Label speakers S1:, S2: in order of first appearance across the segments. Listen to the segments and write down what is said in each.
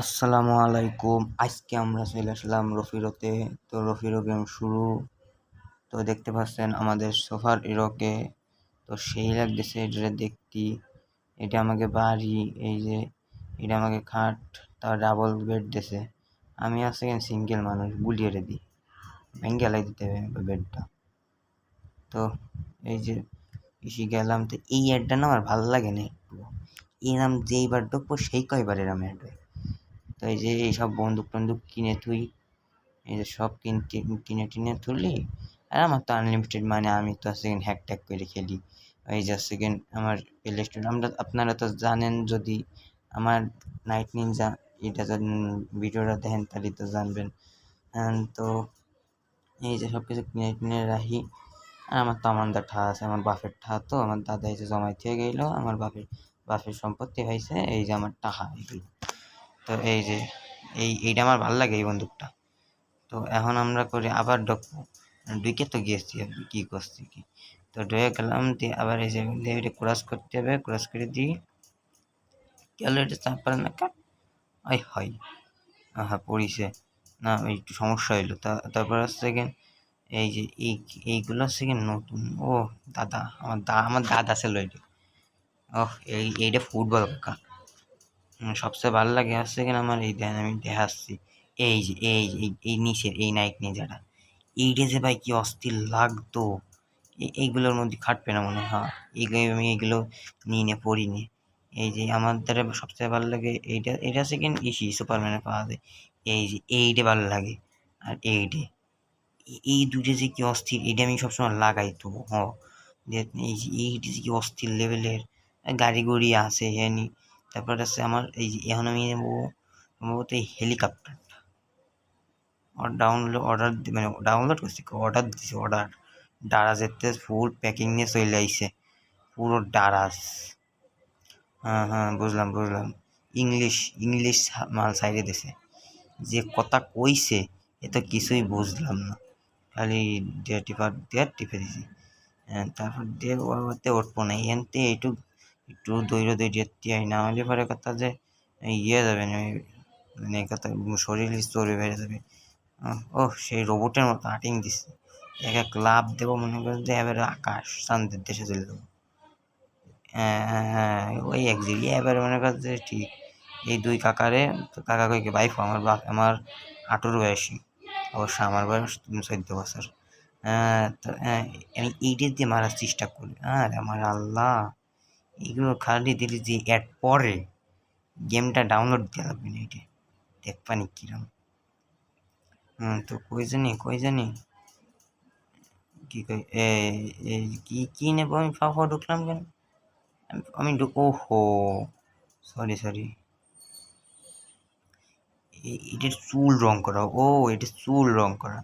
S1: আসসালামু আলাইকুম। আজকে আমরা চলে আসলাম রফিরোতে। তো রফিরো গেম শুরু। তো দেখতে পাচ্ছেন আমাদের সোফার ইরোকে তো সেই লাগতেছে এটা দেখতে। এটা আমাকে বাড়ি, এই যে এটা আমাকে খাট, তার ডাবল বেড দিছে। আমি আছে সিঙ্গেল মানুষ, গুলিয়ে দিই। ভেঙ্গে লাই দিতে হবে বেডটা তো এই যে এসে গেলাম। তো এই অ্যাডটা না আমার ভালো লাগে না একটু এরম যেইবার ঢুকবো, সেই কয়বার এরম অ্যাড হয় তো এই যে এইসব বন্দুক টন্দুক কিনে তুই এই যে সব কিনতে কিনে টিনে তুললি আর আমার তো আনলিমিটেড মানে আমি তো সেকেন্ড হ্যাক ট্যাক করে খেলি। এই যে সেকেন্ড আমার প্লে স্টোর আমরা, আপনারা তো জানেন, যদি আমার নাইট নিনজা এটা যদি ভিডিওটা দেখেন, তাহলে তো জানবেন। তো এই যে সব কিছু কিনে টিনে রাখি, আর আমার তো আমার ঠা আছে, আমার বাপের ঠা তো, আমার দাদা এসে জমাই থেকে গেলো, আমার বাপের বাপের সম্পত্তি হয়েছে, এই যে আমার টাকা এগুলো তো এই যে, এই, এইটা আমার ভালো লাগে এই বন্দুকটা। তো এখন আমরা করি আবার ঢুকবো। ঢুকে তো গিয়েছি কি করছি কি? তো ঢুকে গেলাম, দিয়ে আবার এই যে এটা ক্রস করতে হবে ক্রস করে দিই। গেল এটা চাপ পারে না কা, ওই হয়। হ্যাঁ পড়িছে। না, ওই একটু সমস্যা হইল। তারপর হচ্ছে গেন এই যে, এই, এইগুলো হচ্ছে গিয়ে নতুন। ও দাদা, আমার দা, আমার দাদা ছিল এটা ও এই, এইটা ফুটবল কাকা। সবচেয়ে ভালো লাগে হচ্ছে কিনা আমার এই দেন আমি দেখাচ্ছি। এই যে এই যে, এই নিচের, এই নাইক নিজাটা এইটা যে ভাই কি অস্থির লাগতো। এইগুলোর মধ্যে খাটবে না মনে হয়। এইগুলো আমি এগুলো নিয়ে নিয়ে পড়িনি। এই যে আমার দ্বারা সবচেয়ে ভালো লাগে এইটা, এটা সেকেন্ড ইসি সুপারম্যানে পাওয়া যায়। এই যে, এইটা ভালো লাগে। আর এইটে, এই দুটো যে কি অস্থির এটা আমি সবসময় লাগাই তো, হ। এই যে, এইটা যে কি অস্থির লেভেলের গাড়ি গুড়ি আছে এনি তারপর আছে আমার এই এখন আমি নেব সম্ভবত এই হেলিকপ্টারটা ডাউনলোড অর্ডার মানে ডাউনলোড করছি অর্ডার দিছি অর্ডার ডারাজেতে ফুল প্যাকিং নিয়ে চলে আইছে, পুরো ডারাজ হ্যাঁ হ্যাঁ বুঝলাম বুঝলাম। ইংলিশ ইংলিশ মাল সাইডে দিছে। যে কথা কইছে, এ তো কিছুই বুঝলাম না। খালি ডে টিপার দিয়ে টিপে দিছি। তারপর দিয়ে ওতে উঠবো না এনতে এইটু একটু দৈর দৈর্য না হলে পরে কথা যে ইয়ে যাবে না মানে কথা শরীর চর্বি বেড়ে যাবে। ও সেই রোবটের মতো আটিং দিচ্ছে এক এক লাভ দেবো, মনে করে যে এবারে আকাশ চান্দের দেশে চলে যাব। হ্যাঁ হ্যাঁ হ্যাঁ ওই এক জিবি এবারে মনে কর যে ঠিক, এই দুই কাকারে কাকা কইকে বাইফ আমার বাপ, আমার আঠেরো বয়সী। অবশ্য আমার বয়স চোদ্দ বছর। তো আমি এইটা দিয়ে মারার চেষ্টা করি। আর আমার আল্লাহ। এগুলো খালি দিলে যে অ্যাড পরে গেমটা ডাউনলোড দেওয়া লাগবে না এটা। দেখবানি কিরম। তো কই জানি কই জানি? কি কই কি কি নেব আমি? ফাফা ঢুকলাম কেন? আমি ও হো সরি সরি এটার চুল রং করা, ও এটা চুল রং করা।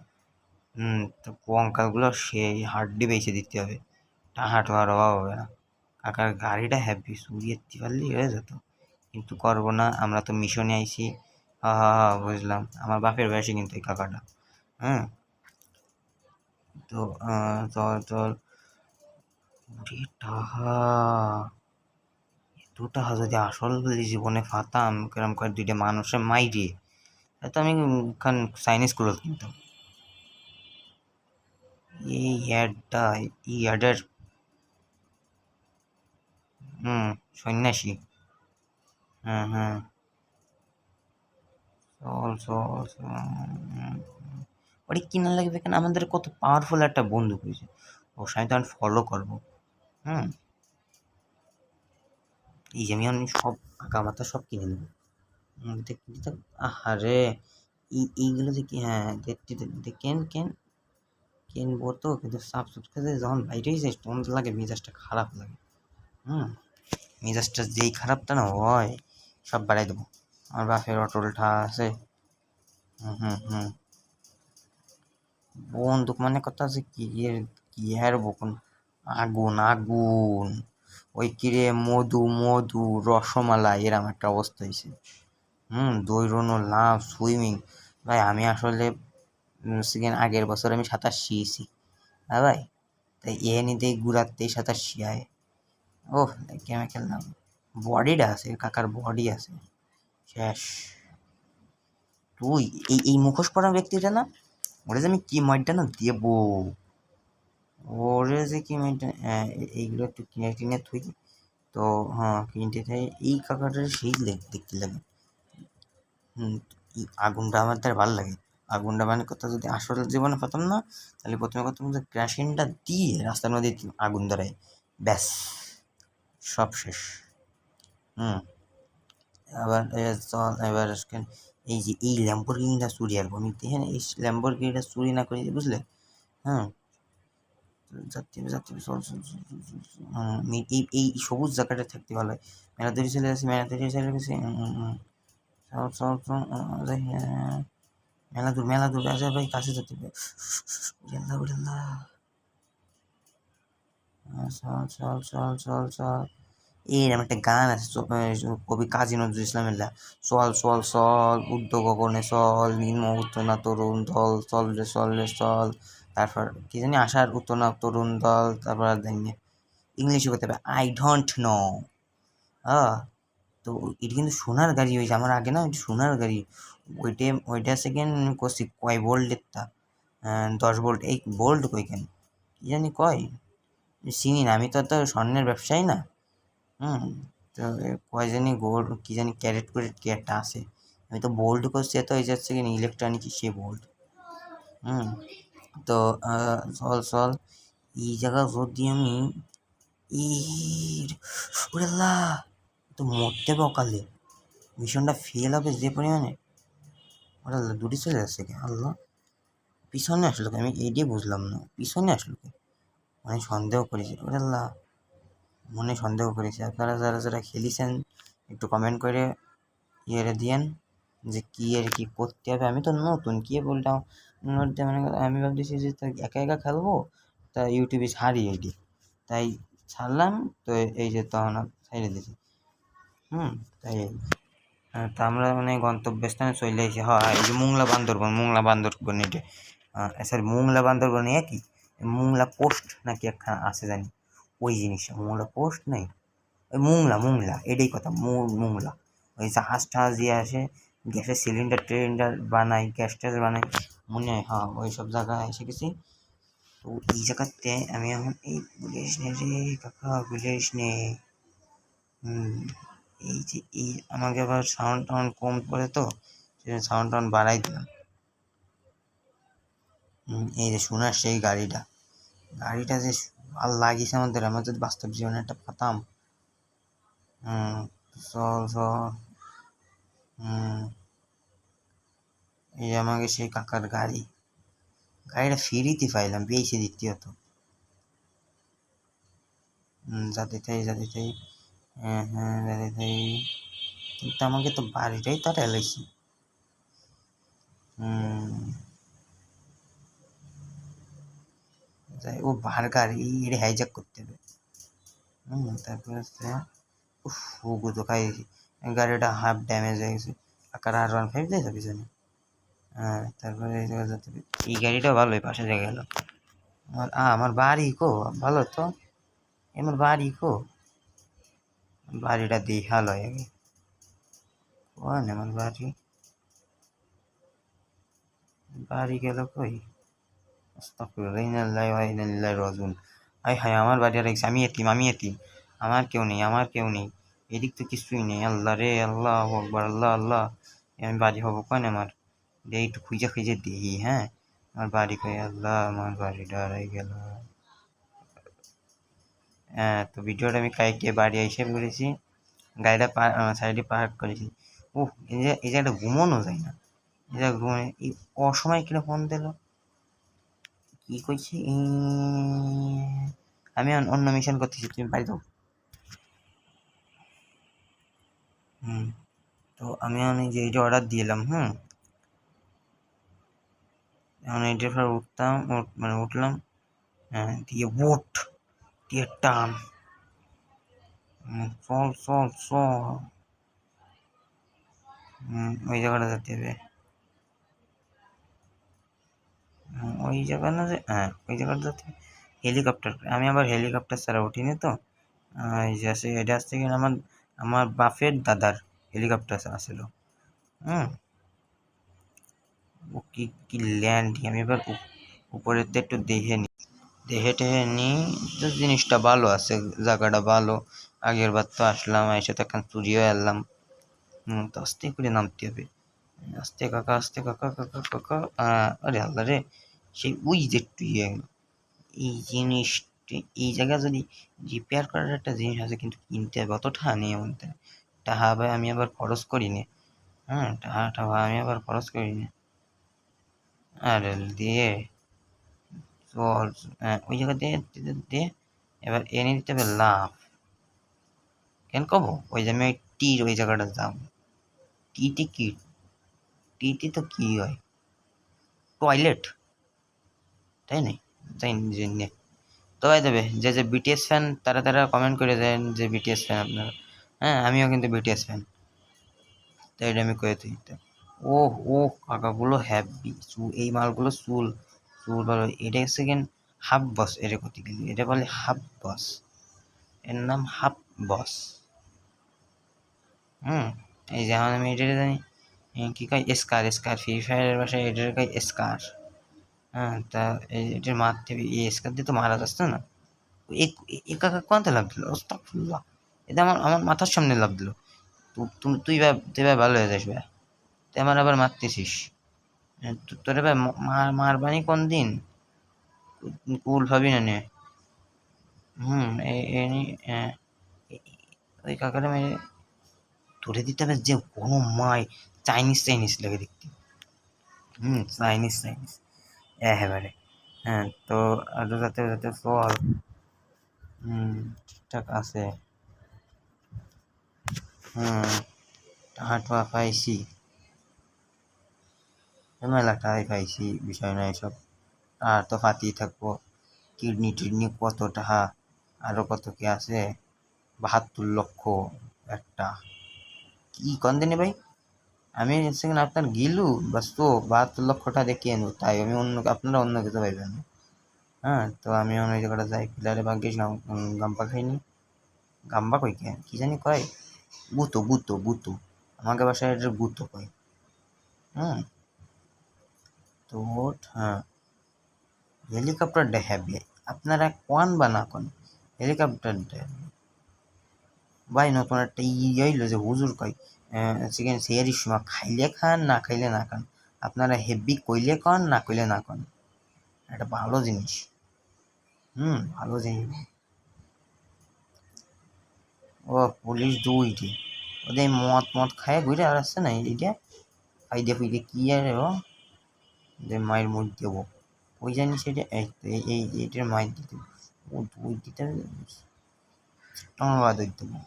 S1: হুম তো কঙ্কালগুলো সেই হাড্ডি বেছে দিতে হবে। টাহা টোহার অভাব হবে না। কাকার গাড়িটা হ্যাপি সুরিয়ে পারলেই হয়ে যেত। কিন্তু করব না, আমরা তো মিশনে আইছি। হা হা হা, বুঝলাম। আমার বাপের বয়সে কিন্তু এই কাকাটা হ্যাঁ? তো চল চল। টাহা। যদি আসল জীবনে ফাতাম কেরম করে দুইটা মানুষের মাইরে তো আমি খান চাইনিজ করে কিনতাম। এই অ্যাডটা এই হুম, সন্ন্যাসী। হ্যাঁ হ্যাঁ চল চল ওটা কিনা লাগবে কেন? আমাদের কত পাওয়ারফুল একটা বন্ধু হয়েছে। ও আমি তখন ফলো করব। হুম। এই যে আমি সব আঁকা মাথা সব কিনে নেব। আহারে এইগুলো কি হ্যাঁ কেন কেন? কিনবো তো কিন্তু সাফ সুতরা যখন বাইরে যাই তখন লাগে মেজাজটা খারাপ লাগে। হুম। মেজাজটা যেই খারাপটা না হয় সব বাড়াই দেবো। আমার বাপের অটলটা আছে। হুম হুম হুম। বন্দুক মানে কথা আছে কি? কি আর বকুন? আগুন আগুন। ওই কিরে মধু মধু, রসমালাই, এরম একটা অবস্থা হয়েছে হুম, দৌড়নো লাভ সুইমিং। ভাই, আমি আসলে সেকেন্ড আগের বছর আমি সাঁতার শিখেছি হ্যাঁ ভাই? তাই এ নিতেই ঘুরাতেই সাঁতার শিয়ায়। ও গেমে খেললাম বডিটা আছে, কাকার বডি আছে। শেষ। তুই, এই এই মুখোশ পরা ব্যক্তিটা না, ওরে যে আমি কি মাইটটা না দেবো। ওরে যে কি মাইটটা হ্যাঁ এইগুলো একটু কিনে টিনে থুই। তো হ্যাঁ কিনতে চাই। এই কাকাটার সেই দেখতে লাগে। আগুনটা আমার তার ভালো লাগে। আগুনটা মানে কথা যদি আসল জীবনে পেতাম না, তাহলে প্রথমে কথা যে ক্র্যাশিংটা দিয়ে রাস্তার মধ্যে আগুন ধরায়। ব্যাস। সব শেষ হুম আবার এবার এই যে এই ল্যাম্বরগিনিটা চুরি আমি দেখেন এই ল্যাম্বরগিনিটা চুরি না করে বুঝলে হ্যাঁ যাত্রী এই- এই সবুজ জায়গাটা থাকতে ভালো হয় মেলা তৈরি চলে গেছে মেলা তৈরি চলে গেছে হ্যাঁ। মেলা দূর মেলা দূর আসে ভাই কাছে যেতে হবে চল চল চল চল চল। এরম একটা গান আছে কবি কাজী নজরুল ইসলামের চল চল চল উদ্যোগ গগনে চল নিম্ন উত্তনা তরুণ দল, চল রে চল রে, চল। তারপর কি জানি আসার উত্তনা তরুণ দল, তারপর ইংলিশে করতে হবে আই ডোন্ট নো হ্যাঁ তো এটা কিন্তু সোনার গাড়ি হয়েছে, আমার আগে না সোনার গাড়ি। ওইটা ওইটা সেকেন্ড করছি, কয় বোল্টের তা দশ বোল্ট এই বোল্ট কই কেন? কি জানি কয়? চিনি না, আমি তো তো স্বর্ণের ব্যবসায়ী না। হুম, তো কয় জানি গোল্ড কী জানি ক্যারেট করে কি একটা আছে। আমি তো বোল্ড করছি, এত হয়ে যাচ্ছে কিনা ইলেকট্রনিক সে বোল্ড হুম, তো চল চল, এই জায়গা যদি আমি আল্লাহ তো মরতে হবে অকালে। মিশনটা ফেল হবে যে পরিমাণে। ওরে দূরে চলে যাচ্ছে কে? আল্লাহ, পিছনে আসলো আমি এইটাই বুঝলাম না, পিছনে আসলো কে? মানে সন্দেহ করেছি আল্লাহ, মনে সন্দেহ করেছি। আপনারা যারা যারা খেলিছেন, একটু কমেন্ট করে ইয়ে দিয়েন যে কী আর কি করতে হবে। আমি তো নতুন, কি বললাম মানে আমি ভাবতেছি যে একা একা খেলব, তা ইউটিউবে ছাড়ি এটি। তাই ছাড়লাম, তো এই যে তখন ছেড়ে দিয়েছি। হুম, তাই তা আমরা মানে গন্তব্যস্থানে চলে এসেছি হ্যাঁ এই যে মুংলা বান্দরবন মুংলা বান্দরবন এটা। সরি মুংলা বান্দরবন একই মুংলা পোস্ট নাকি একখানা আছে জানি? ওই জিনিসটা, মোংলা পোস্ট নেই? ওই মুংলা মুংলা, এটাই কথা মুংলা। ওই জাহাজ টাহাজ দিয়ে আসে, গ্যাসের সিলিন্ডার টিলিন্ডার বানাই গ্যাস ট্যাস বানাই মনে হয় হ্যাঁ ওই সব জায়গায় এসে গেছি। তো এই জায়গাতে আমি এখন এই বলিস নে রে কাকা বলিস নে। এই যে এই আমাকে আবার সাউন্ড টাউন্ড কম করে তো সাউন্ড টাউন্ড বাড়াই দিলাম। এই যে শোনার সেই গাড়িটা। গাড়িটা যে আর লাগিয়েছে আমাদের, আমরা যদি বাস্তব জীবনে একটা পাতাম। চল চল। এই আমাকে সেই কাকার গাড়ি। গাড়িটা ফিরিতে পাইলাম, পেয়েছি দ্বিতীয়ত। যাতে তাই যাতে তাই। হ্যাঁ হ্যাঁ যাতে তাই। কিন্তু আমাকে তো বাড়িটাই তার এলাইছি হুম ও বার এই এটা হাইজ্যাক করতে হবে। হুম, তারপরে হচ্ছে, উফ গুতো খাইয়েছি গাড়িটা হাফ ড্যামেজ হয়ে গেছে। আকার আর ওয়ান ফাইভ দিয়ে জানি হ্যাঁ তারপরে এই গাড়িটাও ভালো, এই পাশে জায়গায় গেল। আমার আমার বাড়ি কো? ভালো তো? আমার বাড়ি কো? বাড়িটা দেখাল হয় আগে। কোন আমার বাড়ি? বাড়ি গেল কই? আয় হায়, আমার বাড়ি আর আমি এতিম আমি এতিম। আমার কেউ নেই, আমার কেউ নেই। এদিক তো কিছুই নেই। আল্লাহ রে, আল্লাহ আকবার, আল্লাহ আল্লাহ। আমি বাড়ি হব কেন আমার দে একটু খুঁজে খুঁজে দিই হ্যাঁ? আমার বাড়ি কই আল্লাহ, আমার বাড়িটা হারাই গেল। হ্যাঁ তো ভিডিওটা আমি কাইকে বাড়ি এসে করেছি গাড়িটা সাইডে পার্ক করেছি। ও এই যে, এই জায়গাটা ঘুমানো যায় না। এই জায়গা ঘুমানো এই অসময় কিনা ফোন দিল। কি কইছে? আমি অন্য মিশন করতেছি, তুমি বাড়ি দাও হুম, তো আমি আমি যে এইটা অর্ডার দিলাম হুম? এখন এইটার পর উঠতাম, উঠ- মানে উঠলাম হ্যাঁ দিয়ে উঠ, দিয়ে টান। চল চল চল। ওই জায়গাটা যেতে হবে হুম, ওই জায়গা না যে হ্যাঁ ওই জায়গাটা হেলিকপ্টার, আমি আবার হেলিকপ্টার ছাড়া উঠিনি তো। এই যে আছে, এটা আসছে কিনা আমার আমার বাপের দাদার হেলিকপ্টার আসছিল হুম। ও কি কি ল্যান্ড আমি এবার উপ- উপরেতে একটু দেখে নিই দেখে টেহে নিই তো জিনিসটা ভালো আছে, জায়গাটা ভালো। আগের বার তো আসলাম, এসে তো এখন চুরিও এলাম। হুম, তো আস্তে করে নামতে হবে। আস্তে কাকা আস্তে কাকা কাকা কাকা আরে আল্লাহ রে। সেই ওই যে একটু ইয়ে এই জিনিসটি এই জায়গায় যদি রিপেয়ার করার একটা জিনিস আছে কিন্তু কিনতে হবে অত নেই আমাদের। টাকা ভাই আমি আবার খরচ করি না। হ্যাঁ টাকা টাকা আমি আবার খরচ করি না। আর দিয়ে চল হ্যাঁ, ওই জায়গা দিয়ে দিয়ে এবার এনে দিতে হবে লাভ কেন কব ওই যে আমি ওই টির ওই জায়গাটা যাব। টিতে কি? টিতে তো কি হয়? টয়লেট? তাই না তাই জন্যে তো ভাই দেবে যে যে বিটিএস ফ্যান তারা তারা কমেন্ট করে দেন যে বিটিএস ফ্যান আপনারা। হ্যাঁ আমিও কিন্তু বিটিএস ফ্যান তাই এটা আমি করে দিই। ও ও কাকাগুলো হ্যাপি চুল, এই মালগুলো চুল। চুল ভালো। এটা কেন হাফ বস, এটা করতে গেলে এটা বলে হাফ বস। এর নাম হাফ বস। হুম, এই যেমন আমি এটা জানি। কী কয়? স্কার স্কার। ফ্রি ফায়ারের ভাষায় এটার কয়? স্কার। তা এই- এটার মারতে স্কার দিয়ে তো মারা যাচ্ছে না? এ- কাকা কোনতে লাভ দিল আস্তাগফিরুল্লাহ। এটা আমার আমার মাথার সামনে লাভ দিল তু- তুমি তুই ভাই তুই ভাই ভালো হয়ে যাস ভাই। তুই আমার আবার মারতেছিস। হ্যাঁ, তো- তোরে ভাই মার মারবানি কোন দিন কুল ভাবি না নে। হুম ওই কাকাটা মেরে ধরে দিতে হবে যে কোনো মাই চাইনিজ চাইনিজ লাগে দেখতে। হুম চাইনিজ চাইনিজ। একেবারে। হ্যাঁ তো যাতে চল হুম ঠিকঠাক আছে। হুম টাকা পাইছি। মেলা পাইছি, বিষয় না সব। আর তো ফাতিয়ে থাকব। কিডনি টিডনি কত টাকা, আরও কত কি আছে? বাহাত্তর লক্ষ একটা। কি কন দিনে ভাই? আমি সেখানে আপনার গিলু বাস তো বাহাত্তর লক্ষ টাকা নেব তাই আমি অন্য আপনারা অন্য কিছু পাইবেন না। হ্যাঁ তো আমি অন্য জায়গাটা যাই গেছিলাম উম, গাম্পা খাইনি। গাম্বা কই কে কি জানি কয়? গুতো গুতো গুতো আমাকে বাসায় এটা গুতো কয়। হুম। তো হ্যাঁ। হেলিকপ্টার দেখাবে আপনারা কোন বা না কোন? হেলিকপ্টার দেখাবে ভাই নতুন একটা ইয়ে হইল যে হুজুর কয় সেখানে সেয়ারির সময় খাইলে খান, না খাইলে না খান। আপনারা হেভি কইলে কন, না কইলে না কন। একটা ভালো জিনিস। হুম, ভালো জিনিস। ও, পুলিশ দুইটি ওদের মদ মদ খায় ঘুরে আর আসছে না, এইটা? ফাইদে ফুইদে কি আর ও? যে মায়ের মুখ দেবো। ওই জানি সেটা, এই এইটার মায়ের দিতে ও দুই দিতে ধন্যবাদ দেবো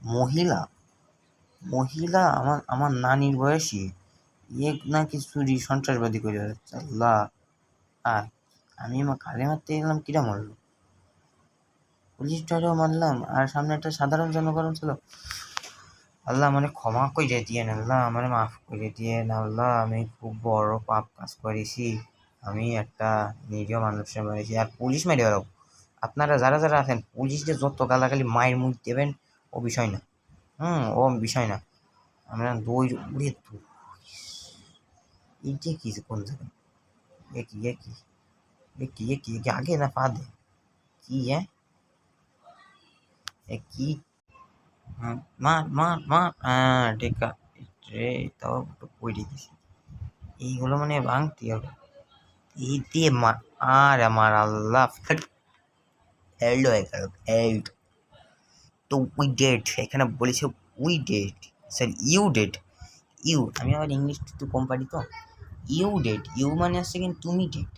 S1: মহিলা। মহিলা আমার আমার নানির বয়সী। ইয়ে নাকি চুরি, সন্ত্রাসবাদী করে যাচ্ছে আল্লাহ। আর আমি আমার কালে মারতে গেলাম, কিরা মারলো? পুলিশ ডরেও মারলাম, আর সামনে একটা সাধারণ জনগণ ছিল। আল্লাহ মানে ক্ষমা করে দিয়ে আল্লাহ মানে মাফ করে দিয়ে আল্লাহ আমি খুব বড় পাপ কাজ করেছি। আমি একটা নিরীহ মানুষের মেরেছি। আর পুলিশ মেরে বেরো আপনারা যারা যারা আছেন পুলিশকে যত গালাগালি মায়ের মুখ দেবেন, ও বিষয় না। হুম ও বিষয় না। আমরা দই উড়ে দই এটা কি কোন জায়গায়? এ কি এ কি এ কি এ কি আগে না পা দে কি এ? কি? হ্যাঁ, মার মার মার। হ্যাঁ ঠিক রে তাও একটু পড়ে দিছি। এইগুলো মানে ভাঙতে হবে। এই দিয়ে মার আর আমার আল্লাহ হেল্ড হয়ে গেল হেল্ড তো উই ডেট এখানে বলেছে we date sir you date you আমি আবার ইংলিশ একটু কম পারি তো ইউ ডেট ইউ মানে হচ্ছে কিন্তু তুমি ডেট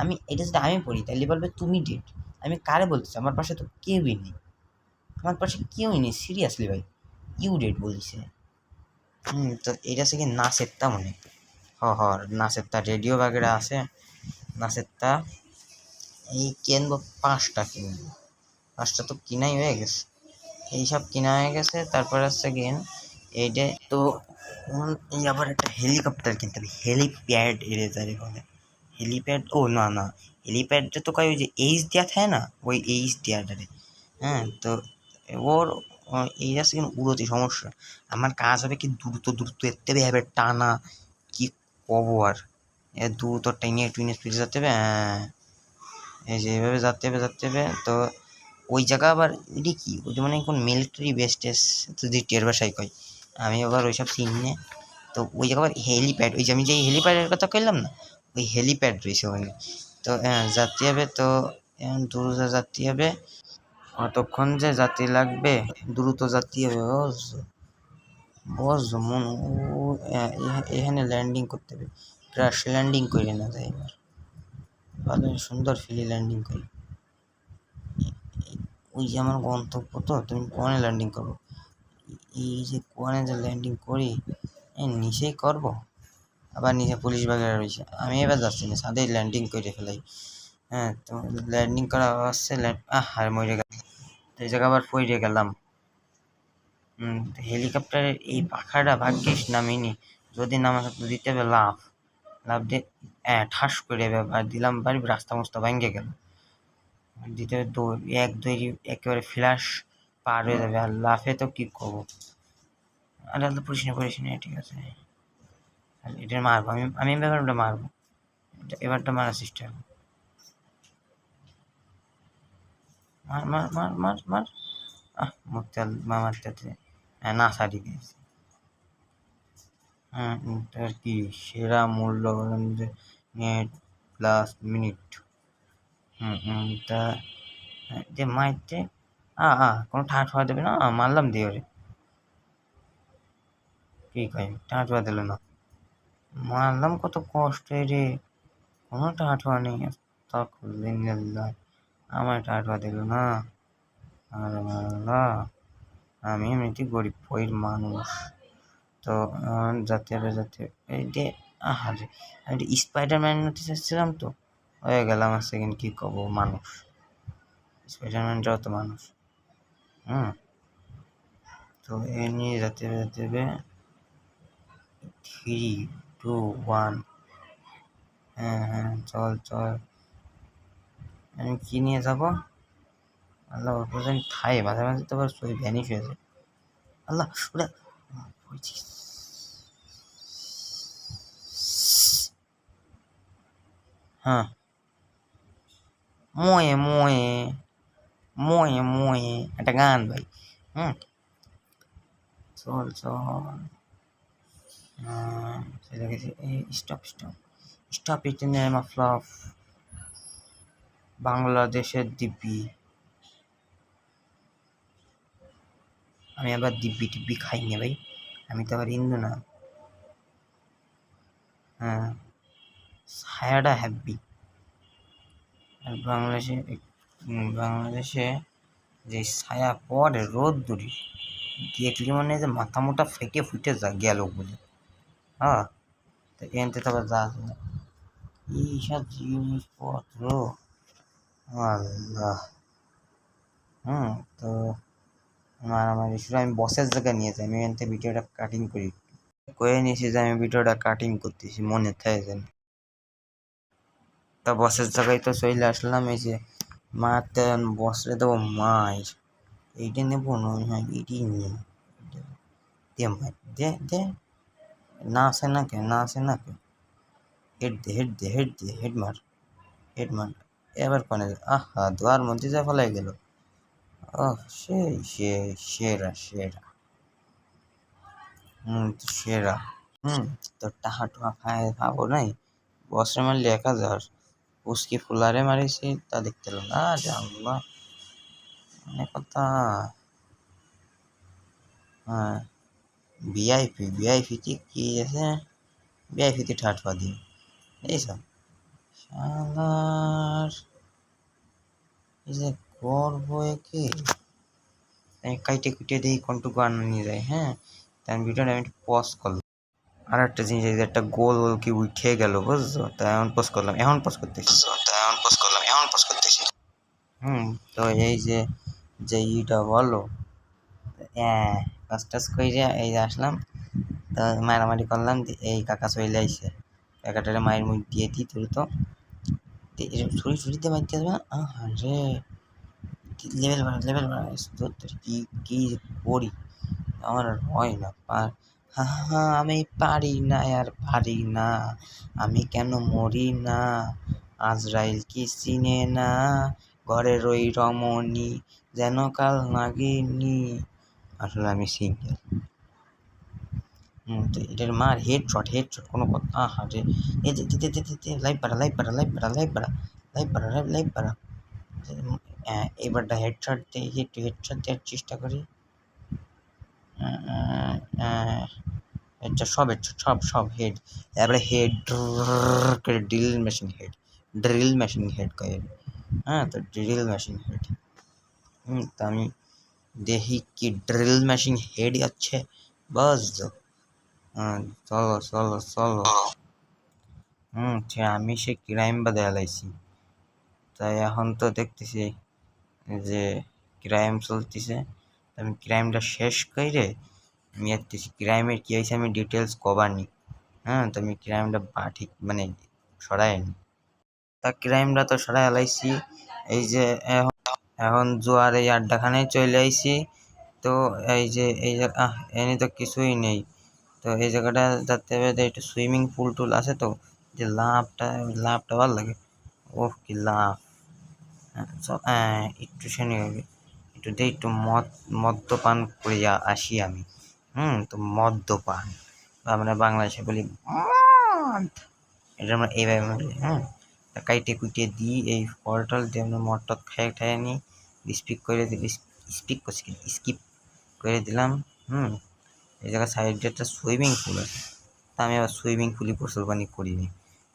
S1: আমি এটা যদি আমি পড়ি তাহলে বলবে তুমি ডেট আমি কারে বলতেছি, আমার পাশে তো কেউই নেই, আমার পাশে কেউই নেই সিরিয়াসলি ভাই ইউ ডেট বলছে, হুম, তো এটা হচ্ছে কি না নাচেরটা মনে, হ হ না নাচেরটা রেডিও বাগেরা আছে না নাচেরটা এই কিনবো পাঁচটা কিনবো, পাঁচটা তো কিনাই হয়ে গেছে এইসব কিনা হয়ে গেছে। তারপর হচ্ছে গেন এইটা তো এই আবার একটা হেলিকপ্টার কিনতে হবে। হেলিপ্যাড এরেজারে বলে। হেলিপ্যাড ও না না। হেলিপ্যাডটা তো কয়, ওই যে এইচ দেওয়া থাকে না, ওই এইচ দেওয়াটারে হ্যাঁ তো ওর এই আসছে কিন্তু উড়োতে, সমস্যা। আমার কাজ হবে কি দ্রুত দ্রুত, এতে হবে টানা, কি কবো আর? দ্রুত টেনে টুইনে স্পিডে যাতে হবে হ্যাঁ। এই যে এভাবে যেতে হবে, যাতে হবে, তো ওই জায়গা আবার এটি কি? যে মানে কোন মিলিটারি বেস টেস যদি টের বাসায় কয়। আমি আবার ওইসব চিনি তো ওই জায়গা আবার হেলিপ্যাড ওই যে আমি যে হেলিপ্যাডের কথা কইলাম না ওই হেলিপ্যাড রয়েছে ওখানে। তো হ্যাঁ, যাতে হবে তো দ্রুত যাত্রী হবে কতক্ষণ যে যাত্রী লাগবে? দ্রুত যাত্রী হবে বস মন এখানে ল্যান্ডিং করতে হবে। ক্র্যাশ ল্যান্ডিং করে না যায় এবার। ভালো সুন্দর ফিলি ল্যান্ডিং করি ওই যে আমার গন্তব্য তো, তুমি কোয়ানে ল্যান্ডিং করব এই যে কোয়ানে যে ল্যান্ডিং করি নিচেই করব? আবার নিচে পুলিশ বাগেরা রয়েছে। আমি এবার যাচ্ছি না, সাথেই ল্যান্ডিং করে ফেলাই। হ্যাঁ তো ল্যান্ডিং করা আসছে আহ, আর মরে গেল তো এই জায়গা আবার পড়ে গেলাম। হেলিকপ্টারের এই পাখাটা ভাগ্যিস নামিনি। যদি নামা থাকতো দিতে হবে লাভ লাভ দিয়ে ঠাস করে দিলাম, বাড়ি রাস্তা মাস্তা ভেঙে গেল। হবে দৌড় এক, দুই, একেবারে ফ্ল্যাশ পার হয়ে যাবে। আর লাফে তো কি করব? আরে তো পুলিশ না পুলিশ না ঠিক আছে। এটা মারবো, আমি আমি ব্যাপারটা মারবো। এবারটা মারার চেষ্টা করব। মার মার মার মার মার। আহ মুক্তাল মামারটাতে হ্যাঁ না সারি দিয়েছে। হ্যাঁ কি সেরা মূল্য নেট প্লাস মিনিট তা, যে মাইতে, আ আ, কোনো ঠাট হওয়া দেবে না? মারলাম দিয়ে ওরে। কি কই ঠাট হওয়া দিল না। মারলাম কত কষ্ট রে। কোনো ঠাট হওয়া নেই। আমার ঠাট হওয়া দিল না। আরে আল্লাহ আমি এমনিতে গরিব বইয়ের মানুষ। তো যাতে হবে যাতে এই যে, আহারে, আমি স্পাইডারম্যান নিতে চাচ্ছিলাম তো হয়ে গেলাম আমার সেকেন্ড কী কব মানুষ। স্পাইডারম্যানটাও তো মানুষ। হুম? তো এ নিয়ে যাতে যাতে হবে থ্রি টু ওয়ান হ্যাঁ হ্যাঁ চল চল। আমি কী নিয়ে যাব? আল্লাহ পর্যন্ত খাই মাঝে মাঝে তো আবার সই ভ্যানিশ হয়ে যায়। আল্লাহ পড়েছি হ্যাঁ। ময়ে ময়ে ময়ে ময়ে একটা গান ভাই হুম চল চল stop stop stop it in name of love বাংলাদেশের দিব্যি আমি আবার দিব্যি টিব্বি খাই না ভাই। আমি তো আবার হিন্দু না। হ্যাঁ। ছায়াটা হ্যাপি আর বাংলাদেশে বাংলাদেশে যে ছায়া পড়ে রোদ দূরি দেখলি মানে যে মাথা মোটা ফেটে ফুটে যা গেল বলে। হ্যাঁ? তো এনতে যা এইসব জিনিসপত্র, আল্লাহ। হুম, তো মারামারি শুরু আমি বসের জায়গায় নিয়ে যাই। আমি থেকে ভিডিওটা কাটিং করি। করে নিয়েছি যে আমি ভিডিওটা কাটিং করতেছি, মনে থাকে যেন। তা বসের জায়গায় তো চলে আসলাম, এই যে মারতে বসরে দেবো মাছ এইটা নেব না হ্যাঁ এইটাই নিয়ে। দে মার দে দে। না আসে না কে না আসে না কে হেড দে হেড দে হেড দে, হেড মার হেড মার। এবার কোনে আহা, দোয়ার মধ্যে যা ফেলাই গেল। ও সেই সে, সেরা সেরা। হুম সেরা। হুম, তো টাহা টুহা খায়, খাব নাই? বসে মারলে এক হাজার। উসকি ফুলারে মারিছি তা দেখতে ভিআইপি ভিআইপিতে কি আছে ভিআইপিতে ঠাটপা দিই এইসব শালার এই যে করব কি কাইটে কুটে দিই কোনটুকু আনা নিয়ে যায় হ্যাঁ তাই ভিডিওটা আমি পজ করলাম আর একটা জিনিস এই যে একটা গোল গোল কি উঠে গেল বুঝছ? তাই এখন পজ করলাম এখন পজ করতেছি। এখন পজ করলাম এখন পজ করতেছি। হুম তো এই যে যে ইটা বলো হ্যাঁ কাজ টাজ করে এই যে আসলাম তো মারামারি করলাম এই কাকা চলে আইসে কাকাটারে মায়ের মুখ দিয়ে দিই দ্রুত ছুরি ছুরিতে মারতে আসবে না? আরে লেভেল বাড়া লেভেল বাড়া তোর তোর কি কি করি। আমার হয় না পা হা আমি পারি না, আর পারি না। আমি কেন মরি না? আজরাইল কি চিনে না? ঘরের ওই রমণী যেন কাল নাগিনি। আসলে আমি সিঙ্গেল এটার মার হেড শট হেড শট কোনো কথা রে। এ লাইভ পাড়া লাইভ পাড়া লাইভ পাড়া লাইভ পাড়া লাইভ পাড়া লাইভ লাইভ পাড়া এবারটা হেড শট দিয়ে একটু হেড শট দেওয়ার চেষ্টা করি। এটা সব সব সব হেড এবারে হেড করে drill machine head drill machine head কয়ে হ্যাঁ তো ড্রিল মেশিন হেড হুম, তো আমি দেখি কি ড্রিল মেশিন হেড আছে বাস চলো চলো চলো। হুম সে আমি সে ক্রাইম বাদে এলাইছি তাই এখন তো দেখতেছি যে ক্রাইম চলতেছে। আমি ক্রাইমটা শেষ করে আমি দেখতেছি ক্রাইমের কী হয়েছে আমি ডিটেলস কবানি হ্যাঁ তো আমি ক্রাইমটা বা ঠিক মানে সরাই নি। তা ক্রাইমটা তো সরাই এলাইছি এই যে এখন জোয়ার এই আড্ডাখানায় চলে আইছি। তো এই যে, এই এনে তো কিছুই নেই। তো এই জায়গাটা যাতে হবে একটু সুইমিং পুল টুল আছে তো, যে লাভটা লাভটা ভালো লাগে। ওহ, কি লাভ হ্যাঁ একটু শুনি একটু দিয়ে একটু মদ, মদ্যপান করিয়া আসি আমি, হুম, তো মদ্যপান, বা আমরা বাংলাদেশে বলি এটা আমরা এইভাবে বলি হ্যাঁ কাইটে কুইটে দিই, এই ফল টল দিয়ে আমরা মদ টদ খাইয়ে খাইয়ে নিই, স্পিক করে দিই স্পিক করছি স্কিপ করে দিলাম, হুম, এই জায়গায় সাইডে একটা সুইমিং পুল আছে, তা আমি আবার সুইমিং পুলই গোসল পানি করিনি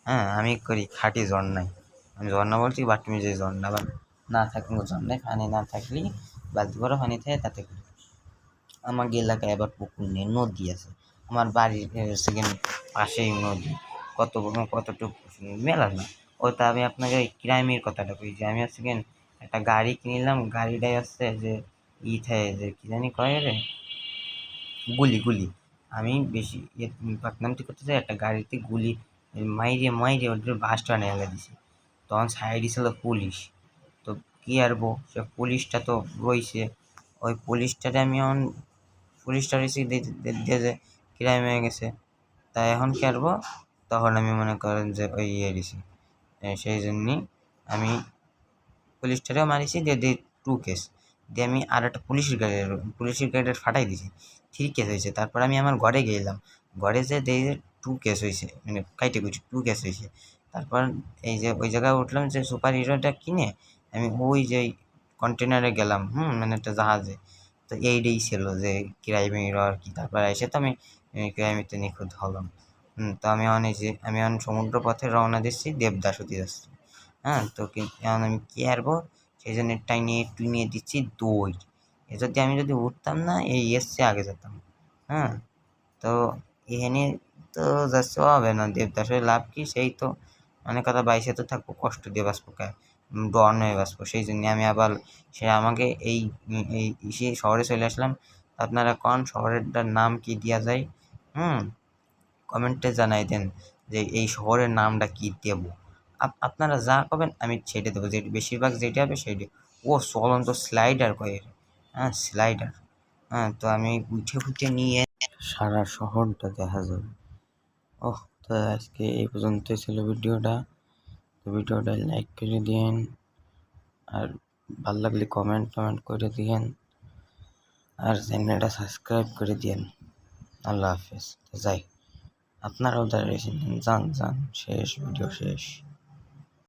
S1: হ্যাঁ আমি করি, খাঁটি ঝর্ণায়, আমি ঝর্ণা বলছি, বাথরুমে যে ঝর্ণা বা না থাকলে ঝর্ণায় পানি না থাকলেই বালতি ভরা পানি থাকে, তাতে আমার এলাকায় আবার পুকুর নেই নদী আছে। আমার বাড়ির সেখানে পাশেই নদী। কত কতটুকু মেলা না ওটা আমি আপনাকে ওই ক্রাইমের কথাটা কই যে, আমি হচ্ছে একটা গাড়ি কিনলাম, গাড়িটাই হচ্ছে যে, ই থাকে যে, কী জানি কয় রে গুলি গুলি। আমি বেশি ইয়ে পাকনামতি করতে চাই একটা গাড়িতে গুলি মাইরে মাইরে ওদের বাসটা নিয়ে দিছি। তখন সাইডে ছিল পুলিশ তো কী আরবো সে পুলিশটা তো রইছে। ওই পুলিশটারে আমি এখন, পুলিশটা রিসিভ দিয়ে যে ক্রাইম হয়ে গেছে। তাই এখন কী আরবো তখন আমি মনে করেন যে ওই ইয়ে দিছি। সেই জন্যই আমি পুলিশটারেও মারিছি দিয়ে দিই টু কেস দিয়ে আমি আর একটা পুলিশের গাড়ির পুলিশের গাড়িটা ফাটাই দিছি। থ্রি কেস হয়েছে। তারপর আমি আমার ঘরে গেলাম। ঘরে যে দেখি যে টু কেস হয়েছে। মানে কাইটে কুচি টু কেস হয়েছে। তারপর এই যে ওই জায়গায় উঠলাম যে সুপার হিরোটা কিনে আমি ওই যে কন্টেনারে গেলাম, হুম মানে একটা জাহাজে। তো এইটাই ছিল যে ক্রাইম আর কি, তারপর এসে তো আমি ক্রাইমিতে নিখুঁত হলাম। তো আমি অনেক যে, আমি এখন সমুদ্র পথে রওনা দিচ্ছি, দেবদাস হতে যাচ্ছি হ্যাঁ তো এখন আমি কি হারবো সেই জন্য নিয়ে একটু নিয়ে দিচ্ছি দই। এ যদি আমি যদি উঠতাম না, এই এসছে আগে যেতাম। হ্যাঁ তো এখানে তো যাচ্ছে হবে না দেবদাসের লাভ কি? সেই তো, অনেক কথা বাইসে তো থাকব, কষ্ট দিয়ে বাঁচবো ডন হয়ে বাঁচবো। সেই জন্য আমি আবার সে আমাকে এই এই, সে শহরে চলে আসলাম। আপনারা কোন শহরেরটার নাম কি দেওয়া যায়? হুম, কমেন্টে জানাই দেন যে এই শহরের নামটা কি দেব। আপনারা যা করবেন আমি ছেড়ে দেবো। যে বেশিরভাগ যেটি হবে সেইটা ও চলন্ত স্লাইডার কয়ে। হ্যাঁ স্লাইডার হ্যাঁ তো আমি উঠে ফুটে নিয়ে সারা শহরটা দেখা যাবে। ওহ, তো আজকে এই পর্যন্তই ছিল ভিডিওটা। ভিডিওটা লাইক করে দিন আর ভালো লাগলে কমেন্ট টমেন্ট করে দিন আর চ্যানেলটা সাবস্ক্রাইব করে দিন আল্লাহ হাফেজ। যাই, আপনারাও দাঁড়িয়েছেন যান যান, শেষ ভিডিও শেষ।